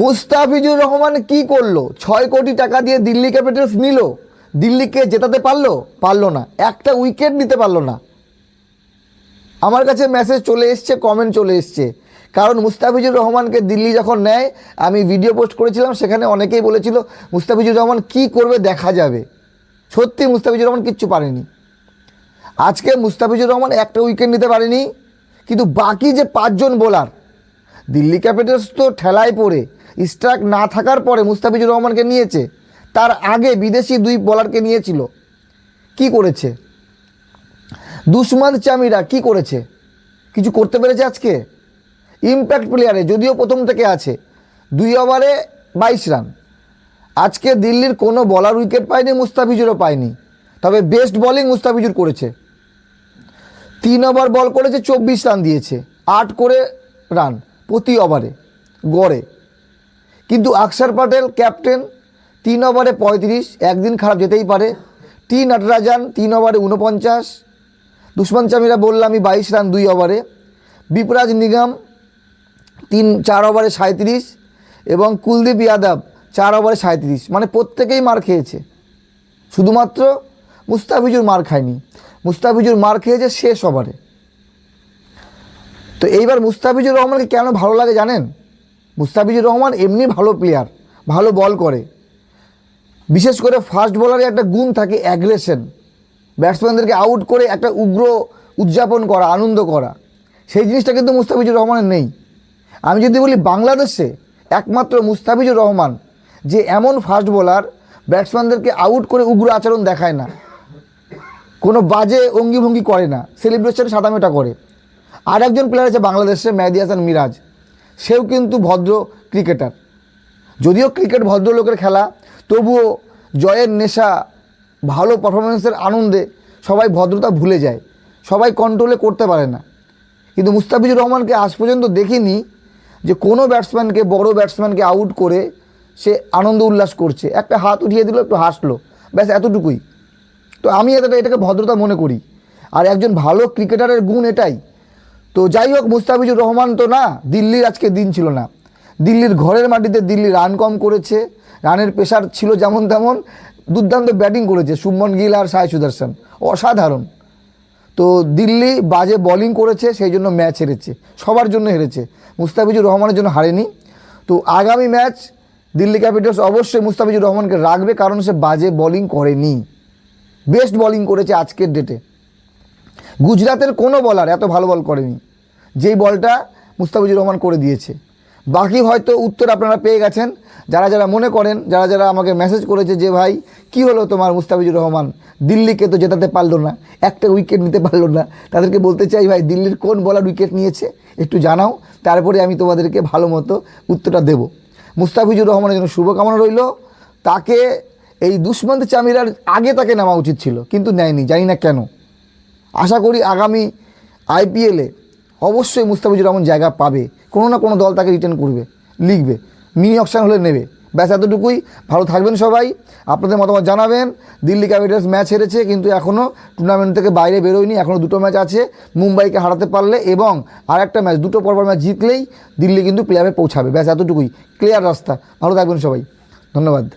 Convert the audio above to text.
মুস্তাফিজুর রহমান কি করল? ছয় কোটি টাকা দিয়ে দিল্লি ক্যাপিটালস নিল। দিল্লিকে জেতাতে পারল? পারল না। একটা উইকেট নিতে পারল না। আমার কাছে মেসেজ চলে এসছে কমেন্ট চলে এসছে। কারণ মুস্তাফিজুর রহমানকে দিল্লি যখন নেয়, আমি ভিডিও পোস্ট করেছিলাম, সেখানে অনেকেই বলেছিল, মুস্তাফিজুর রহমান কি করবে দেখা যাবে? সত্যি মুস্তাফিজুর রহমান কিচ্ছু পারেনি। আজকে মুস্তাফিজুর রহমান একটা উইকেট নিতে পারেনি, কিন্তু বাকি যে পাঁচজন বোলার দিল্লি ক্যাপিটালস তো ঠেলায় পড়ে। স্ট্রাইক না থাকার পরে মুস্তাফিজুর রহমানকে নিয়েছে। তার আগে বিদেশি দুই বলারকে নিয়েছিল। কি করেছে? দুষ্মন্ত চামিরা কি করেছে? কিছু করতে পেরেছে আজকে? ইম্প্যাক্ট প্লেয়ারে যদিও প্রথম থেকে আছে। দুই ওভারে বাইশ রান আজকে দিল্লির কোনো বলার উইকেট পায়নি, মুস্তাফিজুরও পায়নি। তবে বেস্ট বলিং মুস্তাফিজুর করেছে। তিন ওভার বল করেছে, চব্বিশ রান দিয়েছে। আট করে রান প্রতি ওভারে গড়ে। কিন্তু প্যাটেল ক্যাপ্টেন, তিন ওভারে পঁয়ত্রিশ, একদিন খারাপ যেতেই পারে। টি নটরাজান, তিন ওভারে উনপঞ্চাশ দুষ্মান চামিরা বললাম আমি বাইশ রান দুই ওভারে। বিপরাজ নিগম, তিন, চার ওভারে সাঁত্রিশ এবং কুলদীপ যাদব, চার ওভারে সাঁত্রিশ মানে প্রত্যেকেই মার খেয়েছে। শুধুমাত্র মুস্তাফিজুর মার খায়নি। মুস্তাফিজুর মার খেয়েছে শেষ ওভারে। তো এইবার মুস্তাফিজুর রহমানকে কেন ভালো লাগে জানেন? মুস্তাফিজুর রহমান এমনি ভালো প্লেয়ার ভালো বল করে। বিশেষ করে ফাস্ট বলারে একটা গুণ থাকে অ্যাগ্রেশন ব্যাটসম্যানদেরকে আউট করে একটা উগ্র উদযাপন করা, আনন্দ করা। সেই জিনিসটা কিন্তু মুস্তাফিজুর রহমানের নেই। আমি যদি বলি বাংলাদেশে একমাত্র মুস্তাফিজুর রহমান, যে এমন ফাস্ট বোলার ব্যাটসম্যানদেরকে আউট করে উগ্র আচরণ দেখায় না। কোনো বাজে অঙ্গিভঙ্গি করে না। সেলিব্রেশন সাদামেটা করে। আর একজন প্লেয়ার আছে বাংলাদেশে, মেহেদি হাসান মিরাজ। সেও কিন্তু ভদ্র ক্রিকেটার। যদিও ক্রিকেট ভদ্রলোকের খেলা, তবুও জয়ের নেশা, ভালো পারফরমেন্সের আনন্দে সবাই ভদ্রতা ভুলে যায়, সবাই কন্ট্রোলে করতে পারে না। কিন্তু মুস্তাফিজুর রহমানকে আজ পর্যন্ত দেখিনি যে কোনো ব্যাটসম্যানকে বড় ব্যাটসম্যানকে আউট করে সে আনন্দ উল্লাস করছে। একটা হাত উঠিয়ে দিল, একটু হাসলো। ব্যাস, এতটুকুই। তো আমি এতটা এটাকে ভদ্রতা মনে করি। আর একজন ভালো ক্রিকেটারের গুণ এটাই। তো যাই হোক, মুস্তাফিজুর রহমান তো না, দিল্লির আজকে দিন ছিল না। দিল্লির ঘরের মাটিতে দিল্লি রান কম করেছে, রানের প্রেশার ছিল যেমন তেমন, দুর্দান্ত ব্যাটিং করেছে, শুভমন গিল আর সাই সুদর্শন, অসাধারণ। তো দিল্লি বাজে বোলিং করেছে, সেই জন্য ম্যাচ হেরেছে, সবার জন্য হেরেছে, মুস্তাফিজুর রহমানের জন্য হারেনি। তো আগামী ম্যাচ দিল্লি ক্যাপিটালস অবশ্যই মুস্তাফিজুর রহমানকে রাখবে, কারণ সে বাজে বোলিং করেনি। বেস্ট বলিং করেছে আজকের ডেটে গুজরাতের কোনো বলার এত ভালো বল করেনি, যেই বলটা মুস্তাফিজুর রহমান করে দিয়েছে। বাকি হয়তো উত্তর আপনারা পেয়ে গেছেন। যারা যারা মনে করেন, যারা যারা আমাকে মেসেজ করেছে যে, ভাই, কি হলো তোমার মুস্তাফিজুর রহমান? দিল্লিকে তো জেতাতে পারল না, একটা উইকেট নিতে পারল না। তাদেরকে বলতে চাই, ভাই, দিল্লির কোন বলার উইকেট নিয়েছে? একটু জানাও, তারপরে আমি তোমাদেরকে ভালো মতো উত্তরটা দেব। মুস্তাফিজুর রহমানের জন্য শুভকামনা রইল। তাকে এই দুষ্মন্ত চামিরার আগে তাকে নেওয়া উচিত ছিল, কিন্তু নেয়নি, জানি না কেন। আশা করি আগামী আইপিএলে অবশ্যই মুস্তাফিজুর রহমান জায়গা পাবে। কোনো না কোনো দল তাকে রিটার্ন করবে, লিখবে। মিনি অপশান হলে নেবে। ব্যাস এতটুকুই। ভালো থাকবেন সবাই। আপনাদের মতামত জানাবেন। দিল্লি ক্যাপিটালস ম্যাচ হেরেছে, কিন্তু এখনও টুর্নামেন্ট থেকে বাইরে বেরোয়নি। এখনও দুটো ম্যাচ আছে মুম্বাইকে হারাতে পারলে এবং আর একটা ম্যাচ, দুটো পরপর ম্যাচ জিতলেই দিল্লি কিন্তু প্লেয়ারে পৌঁছাবে। ব্যাস এতটুকুই। ক্লিয়ার রাস্তা। ভালো থাকবেন সবাই। ধন্যবাদ।